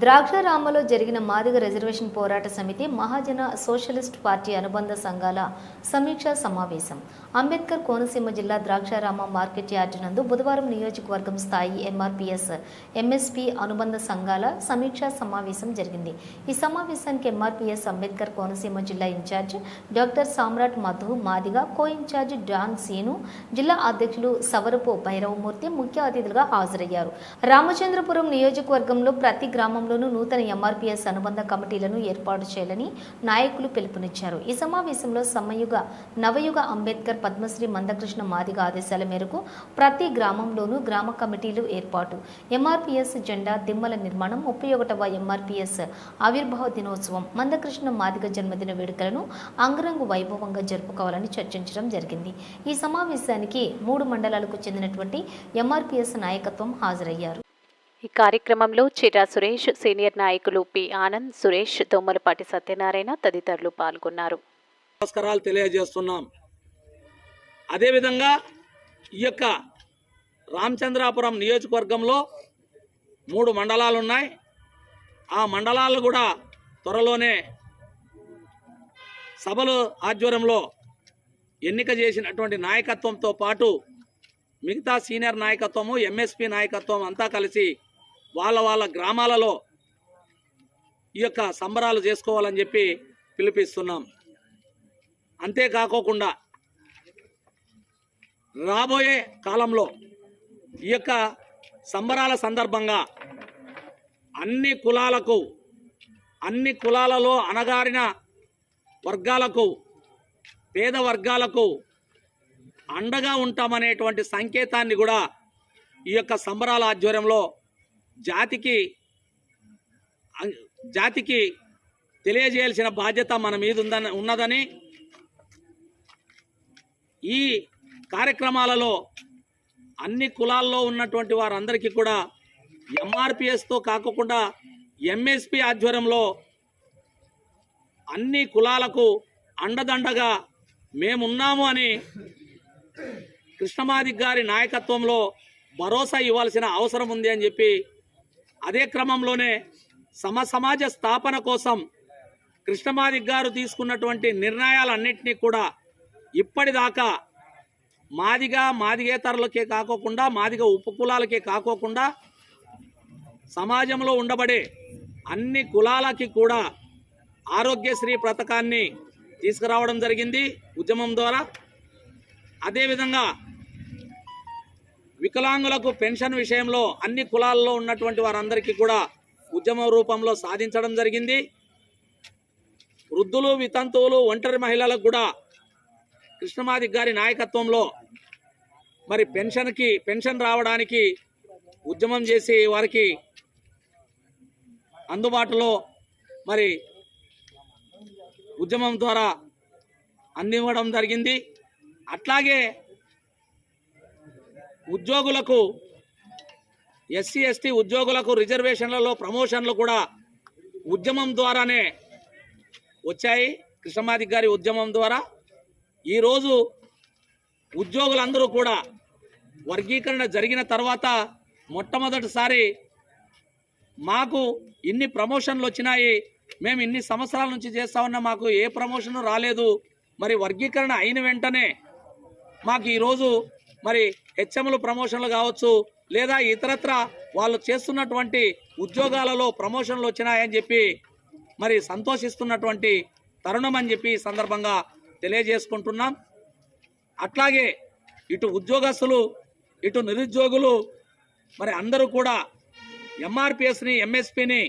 ద్రాక్షారామలో జరిగిన మాదిగ రిజర్వేషన్ పోరాట సమితి మహాజన socialist party అనుబంధ సంఘాల సమీక్షా సమావేశం. అంబేద్కర్ కోనసీమ జిల్లా ద్రాక్షారామ మార్కెట్ యార్డు నందు బుధవారం నియోజకవర్గం స్థాయి ఎంఆర్పిఎస్ ఎంఎస్పి అనుబంధ సంఘాల సమీక్షా సమావేశం జరిగింది. ఈ సమావేశానికి ఎంఆర్పిఎస్ అంబేద్కర్ కోనసీమ జిల్లా incharge doctor Samrat Madhu Madiga co incharge Don Seenu జిల్లా అధ్యక్షులు సవరపు భైరవమూర్తి ముఖ్య అతిథులుగా హాజరయ్యారు. రామచంద్రపురం నియోజకవర్గంలో ప్రతి గ్రామం గ్రామంలోనూ నూతన ఎంఆర్పీఎస్ అనుబంధ కమిటీలను ఏర్పాటు చేయాలని నాయకులు పిలుపునిచ్చారు. ఈ సమావేశంలో సమయుగ నవయుగ అంబేద్కర్ పద్మశ్రీ మందకృష్ణ మాదిగ ఆదేశాల మేరకు ప్రతి గ్రామంలోనూ గ్రామ కమిటీలు ఏర్పాటు. ఎంఆర్పీఎస్ జెండా దిమ్మల నిర్మాణం ముప్పై ఒకటవ ఎంఆర్పీఎస్ ఆవిర్భావ దినోత్సవం మందకృష్ణ మాదిగ జన్మదిన వేడుకలను అంగరంగు వైభవంగా జరుపుకోవాలని చర్చించడం జరిగింది. ఈ సమావేశానికి మూడు మండలాలకు చెందినటువంటి ఎంఆర్పీఎస్ నాయకత్వం హాజరయ్యారు. ఈ కార్యక్రమంలో చిరా సురేష్ సీనియర్ నాయకులు పి. ఆనంద్ సురేష్ దొమ్మలపాటి సత్యనారాయణ తదితరులు పాల్గొన్నారు. నమస్కారాలు తెలియజేస్తున్నాం. అదేవిధంగా ఈ యొక్క రామచంద్రాపురం నియోజకవర్గంలో మూడు మండలాలు ఉన్నాయి ఆ మండలాలు కూడా త్వరలోనే సభలు ఆధ్వర్యంలో ఎన్నిక చేసినటువంటి నాయకత్వంతో పాటు మిగతా సీనియర్ నాయకత్వము ఎంఎస్పి నాయకత్వం అంతా కలిసి వాళ్ళ వాళ్ళ గ్రామాలలో ఈ యొక్క సంబరాలు చేసుకోవాలని చెప్పి పిలిపిస్తున్నాం. అంతేకాకోకుండా రాబోయే కాలంలో ఈ యొక్క సంబరాల సందర్భంగా అన్ని కులాలకు అన్ని కులాలలో అణగారిన వర్గాలకు పేద వర్గాలకు అండగా ఉంటామనేటువంటి సంకేతాన్ని కూడా ఈ యొక్క సంబరాల ఆధ్వర్యంలో జాతికి జాతికి తెలియజేయాల్సిన బాధ్యత మన మీద ఉందని ఉన్నదని ఈ కార్యక్రమాలలో అన్ని కులాల్లో ఉన్నటువంటి వారందరికీ కూడా ఎంఆర్పిఎస్తో కాకుండా ఎంఎస్పి ఆధ్వర్యంలో అన్ని కులాలకు అండదండగా మేమున్నాము అని కృష్ణమాది గారి నాయకత్వంలో భరోసా ఇవ్వాల్సిన అవసరం ఉంది అని చెప్పి అదే క్రమంలోనే సమ సమాజ స్థాపన కోసం కృష్ణమాది గారు తీసుకున్నటువంటి నిర్ణయాలన్నింటినీ కూడా ఇప్పటిదాకా మాదిగా మాదిగేతరులకే కాకోకుండా మాదిగ ఉపకులాలకే కాకోకుండా సమాజంలో ఉండబడే అన్ని కులాలకి కూడా ఆరోగ్యశ్రీ పథకాన్ని తీసుకురావడం జరిగింది ఉద్యమం ద్వారా. అదేవిధంగా వికలాంగులకు పెన్షన్ విషయంలో అన్ని కులాల్లో ఉన్నటువంటి వారందరికీ కూడా ఉద్యమ రూపంలో సాధించడం జరిగింది. వృద్ధులు వితంతువులు ఒంటరి మహిళలకు కూడా కృష్ణమాది గారి నాయకత్వంలో మరి పెన్షన్కి పెన్షన్ రావడానికి ఉద్యమం చేసి వారికి అందుబాటులో మరి ఉద్యమం ద్వారా అందివ్వడం జరిగింది. అట్లాగే ఉద్యోగులకు ఎస్సీ ఎస్టీ ఉద్యోగులకు రిజర్వేషన్లలో ప్రమోషన్లు కూడా ఉద్యమం ద్వారానే వచ్చాయి. కృష్ణమాది గారి ఉద్యమం ద్వారా ఈరోజు ఉద్యోగులందరూ కూడా వర్గీకరణ జరిగిన తర్వాత మొట్టమొదటిసారి మాకు ఇన్ని ప్రమోషన్లు వచ్చినాయి. మేము ఇన్ని సంవత్సరాల నుంచి చేస్తా ఉన్నా మాకు ఏ ప్రమోషన్ రాలేదు. మరి వర్గీకరణ అయిన వెంటనే మాకు ఈరోజు మరి హెచ్ఎంలు ప్రమోషన్లు కావచ్చు లేదా ఇతరత్ర వాళ్ళు చేస్తున్నటువంటి ఉద్యోగాలలో ప్రమోషన్లు వచ్చినాయని చెప్పి మరి సంతోషిస్తున్నటువంటి తరుణం అని చెప్పి సందర్భంగా తెలియజేసుకుంటున్నాం. అట్లాగే ఇటు ఉద్యోగస్తులు ఇటు నిరుద్యోగులు మరి అందరూ కూడా ఎంఆర్పిఎస్ని ఎంఎస్పిని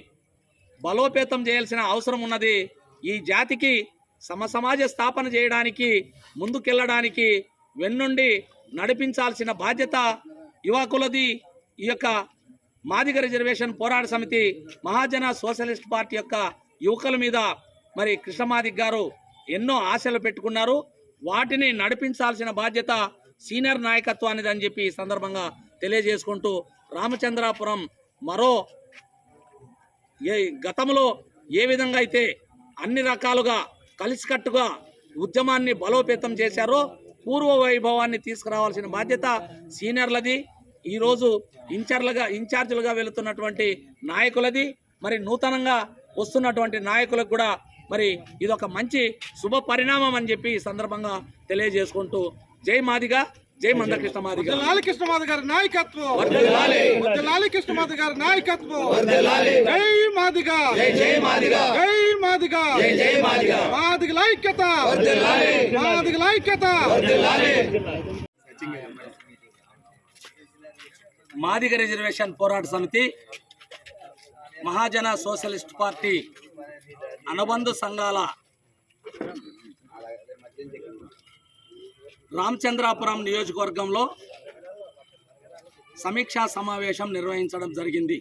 బలోపేతం చేయాల్సిన అవసరం ఉన్నది. ఈ జాతికి సమ సమాజ స్థాపన చేయడానికి ముందుకెళ్ళడానికి వెన్నుండి నడిపించాల్సిన బాధ్యత యువకులది ఈ యొక్క మాదిగ రిజర్వేషన్ పోరాట సమితి మహాజన సోషలిస్ట్ పార్టీ యొక్క యువకుల మీద మరి కృష్ణమాదిక్ గారు ఎన్నో ఆశలు పెట్టుకున్నారు. వాటిని నడిపించాల్సిన బాధ్యత సీనియర్ నాయకత్వానిది అని చెప్పి ఈ సందర్భంగా తెలియజేసుకుంటూ రామచంద్రాపురం మరో ఏ గతంలో ఏ విధంగా అయితే అన్ని రకాలుగా కలిసికట్టుగా ఉద్యమాన్ని బలోపేతం చేశారో పూర్వ వైభవాన్ని తీసుకురావాల్సిన బాధ్యత సీనియర్లది. ఈరోజు ఇన్ఛార్జ్లుగా ఇన్ఛార్జీలుగా వెళుతున్నటువంటి నాయకులది. మరి నూతనంగా వస్తున్నటువంటి నాయకులకు కూడా మరి ఇదొక మంచి శుభ పరిణామం అని చెప్పి ఈ సందర్భంగా తెలియజేసుకుంటూ జై మాదిగా. జై మందకృష్ణ మాదిగా లాలి కృష్ణమాధ గారి నాయకత్వం. లాలి కృష్ణమాధ గారి నాయకత్వం. జై మాదిగా జై మాదిగా జై మాదిగా జై మాదిగా మాదిగల ఐక్యత మాదిగల ఐక్యత మాదిగ రిజర్వేషన్ పోరాట సమితి మహాజన సోషలిస్ట్ పార్టీ అనుబంధ సంఘాల రామచంద్రాపురం నియోజకవర్గంలో సమీక్షా సమావేశం నిర్వహించడం జరిగింది.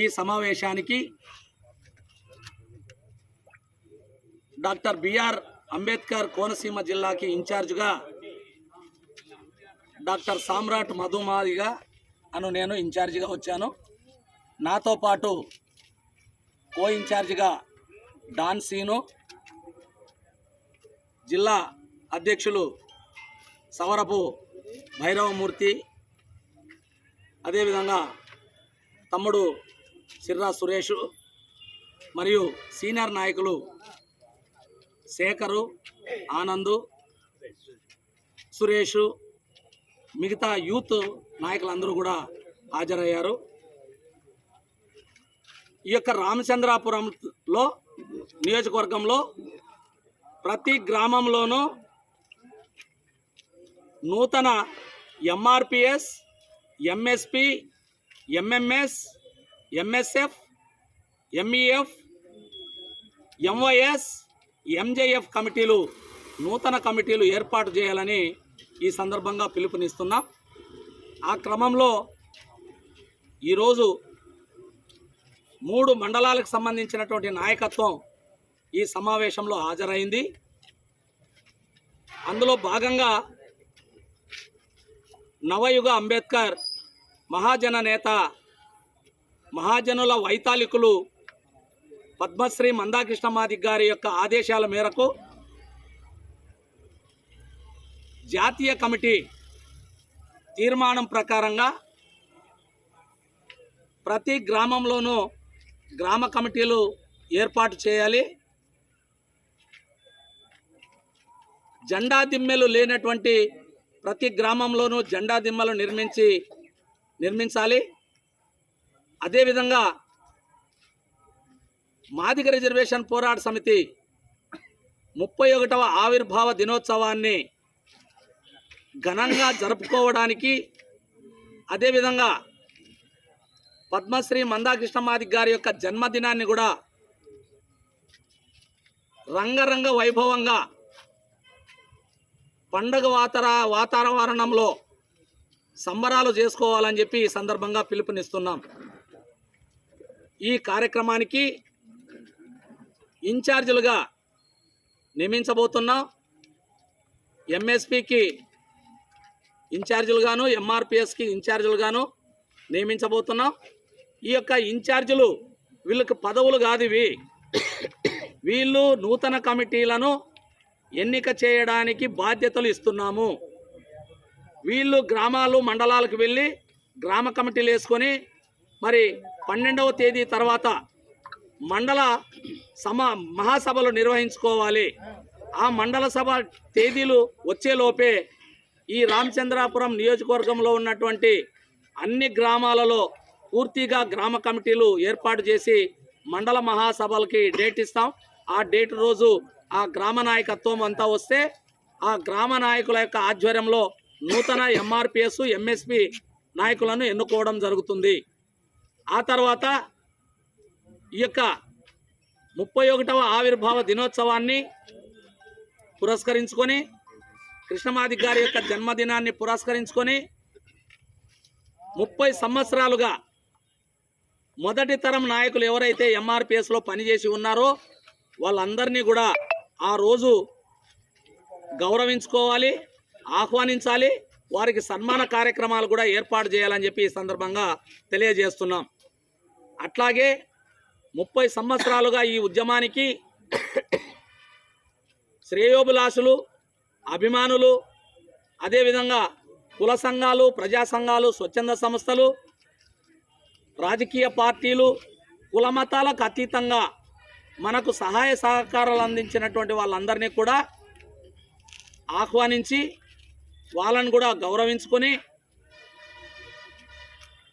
ఈ సమావేశానికి డాక్టర్ బిఆర్ అంబేద్కర్ కోనసీమ జిల్లాకి ఇన్ఛార్జ్గా డాక్టర్ సామ్రాట్ మధుమాదిగా అను నేను ఇన్ఛార్జిగా వచ్చాను. నాతో పాటు కో ఇన్ఛార్జిగా డాన్ సీను జిల్లా అధ్యక్షులు సవరపు భైరవమూర్తి అదేవిధంగా తమ్ముడు సిర్రా సురేష్ మరియు సీనియర్ నాయకులు శేఖరు ఆనందు సురేషు మిగతా యూత్ నాయకులందరూ కూడా హాజరయ్యారు. ఈ యొక్క రామచంద్రాపురంలో నియోజకవర్గంలో ప్రతి గ్రామంలోనూ నూతన MRPS MSP MMS MSF MEF MYS MJF కమిటీలు నూతన కమిటీలు ఏర్పాటు చేయాలని ఈ సందర్భంగా పిలుపునిస్తున్నాం. ఆ క్రమంలో ఈరోజు మూడు మండలాలకు సంబంధించినటువంటి నాయకత్వం ఈ సమావేశంలో హాజరైంది. అందులో భాగంగా నవయుగ అంబేద్కర్ మహాజన నేత మహాజనుల వైతాళికులు పద్మశ్రీ మందాకృష్ణమాది గారి యొక్క ఆదేశాల మేరకు జాతీయ కమిటీ తీర్మానం ప్రకారంగా ప్రతి గ్రామంలోనూ గ్రామ కమిటీలు ఏర్పాటు చేయాలి. జెండా దిమ్మెలు లేనటువంటి ప్రతి గ్రామంలోనూ జెండా దిమ్మలు నిర్మించి నిర్మించాలి. అదేవిధంగా మాదిగ రిజర్వేషన్ పోరాట సమితి ముప్పై ఒకటవ ఆవిర్భావ దినోత్సవాన్ని ఘనంగా జరుపుకోవడానికి అదేవిధంగా పద్మశ్రీ మందాకృష్ణ మందాకృష్ణమాది గారి యొక్క జన్మదినాన్ని కూడా రంగరంగ వైభవంగా పండగ వాతార వాతావరణంలో సంబరాలు చేసుకోవాలని చెప్పి ఈ సందర్భంగా పిలుపునిస్తున్నాం. ఈ కార్యక్రమానికి ఇన్ఛార్జీలుగా నియమించబోతున్నాం. ఎంఎస్పికి ఇన్ఛార్జీలుగాను ఎంఆర్పిఎస్కి ఇన్ఛార్జీలుగాను నియమించబోతున్నాం. ఈ యొక్క ఇన్ఛార్జీలు వీళ్ళకి పదవులు కాదు ఇవి. వీళ్ళు నూతన కమిటీలను ఎన్నిక చేయడానికి బాధ్యతలు ఇస్తున్నాము. వీళ్ళు గ్రామాలు మండలాలకు వెళ్ళి గ్రామ కమిటీలు వేసుకొని మరి పన్నెండవ తేదీ తర్వాత మండల సమ మహాసభలు నిర్వహించుకోవాలి. ఆ మండల సభ తేదీలు వచ్చేలోపే ఈ రామచంద్రాపురం నియోజకవర్గంలో ఉన్నటువంటి అన్ని గ్రామాలలో పూర్తిగా గ్రామ కమిటీలు ఏర్పాటు చేసి మండల మహాసభలకి డేట్ ఇస్తాం. ఆ డేట్ రోజు ఆ గ్రామ నాయకత్వం అంతా వస్తే ఆ గ్రామ నాయకుల యొక్క ఆధ్వర్యంలో నూతన ఎంఆర్పిఎస్ ఎంఎస్పి నాయకులను ఎన్నుకోవడం జరుగుతుంది. ఆ తర్వాత ఈ యొక్క ముప్పై ఒకటవ ఆవిర్భావ దినోత్సవాన్ని పురస్కరించుకొని కృష్ణమాది గారి యొక్క జన్మదినాన్ని పురస్కరించుకొని ముప్పై సంవత్సరాలుగా మొదటి తరం నాయకులు ఎవరైతే ఎంఆర్పిఎస్లో పనిచేసి ఉన్నారో వాళ్ళందరినీ కూడా ఆ రోజు గౌరవించుకోవాలి ఆహ్వానించాలి వారికి సన్మాన కార్యక్రమాలు కూడా ఏర్పాటు చేయాలని చెప్పి ఈ సందర్భంగా తెలియజేస్తున్నాం. అట్లాగే ముప్పై సంవత్సరాలుగా ఈ ఉద్యమానికి శ్రేయోభిలాషులు అభిమానులు అదేవిధంగా కుల సంఘాలు ప్రజా సంఘాలు స్వచ్ఛంద సంస్థలు రాజకీయ పార్టీలు కులమతాలకు అతీతంగా మనకు సహాయ సహకారాలు అందించినటువంటి వాళ్ళందరినీ కూడా ఆహ్వానించి వాళ్ళని కూడా గౌరవించుకొని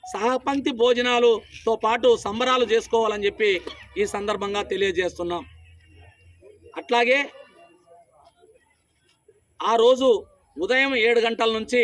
సహపంక్తి భోజనాలుతో పాటు సంబరాలు చేసుకోవాలని చెప్పి ఈ సందర్భంగా తెలియజేస్తున్నాం. అట్లాగే ఆ రోజు ఉదయం ఏడు గంటల నుంచి